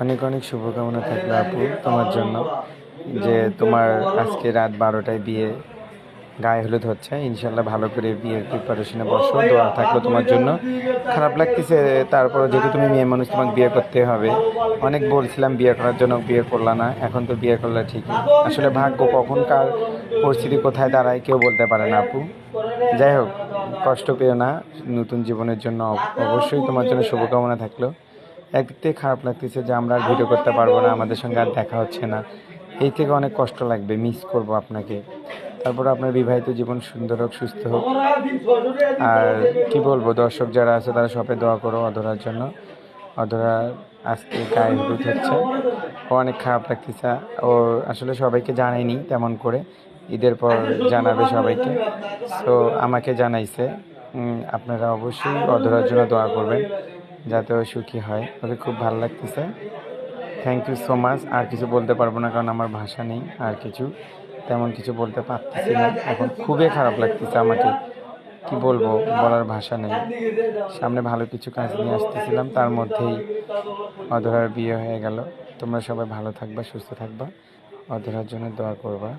অনেক অনেক শুভকামনা থাকল আপু তোমার জন্য, যে তোমার আজকে রাত বারোটায় বিয়ে গায়ে হলুদ হচ্ছে। ইনশাল্লাহ ভালো করে বিয়ের প্রিপারেশনে বসো, দোয়া থাকল তোমার জন্য। খারাপ লাগতেছে, তারপর যেহেতু তুমি মেয়ে মানুষ, তোমাকে বিয়ে করতে হবে। অনেক বলছিলাম বিয়ে করার জন্য বিয়ে করলা না, এখন তো বিয়ে করলে ঠিকই। আসলে ভাগ্য কখন কার পরিস্থিতি কোথায় দাঁড়ায় কেউ বলতে পারে না আপু। যাই হোক, কষ্ট পেও না, নতুন জীবনের জন্য অব- অবশ্যই তোমার জন্য শুভকামনা থাকল। একদিক খারাপ লাগতেছে যে আমরা আর ভিডিও করতে পারব না, আমাদের সঙ্গে আর দেখা হচ্ছে না। এই থেকে অনেক কষ্ট লাগবে মিস করব আপনাকে। তারপর আপনার বিবাহিত জীবন সুন্দর হোক, সুস্থ হোক। আর কি বলব, দর্শক যারা আছে তারা সবাই দোয়া করো অধরার জন্য। অধরা আজকে গায়ে হলুদ হচ্ছে। ও অনেক খারাপ লাগতেছে। ও আসলে সবাইকে জানায়নি তেমন করে। ঈদের পর জানাবে সবাইকে। তো আমাকে জানাইছে। আপনারা অবশ্যই অধরার জন্য দোয়া করবেন। যাতে ও সুখী হয়। ওকে খুব ভালো লাগতেছে। থ্যাংক ইউ সো মাচ আর কিছু বলতে পারব না কারণ আমার ভাষা নেই, আর কিছু তেমন কিছু বলতে পারতেছি না। এখন খুবই খারাপ লাগতেছে আমাকে। কি বলব? বলার ভাষা নেই। সামনে ভালো কিছু কাজ নিয়ে আসতেছিলাম, তার মধ্যেই অধরার বিয়ে হয়ে গেল। তোমরা সবাই ভালো থাকবা, সুস্থ থাকবা। অধরার জন্য দোয়া করবা।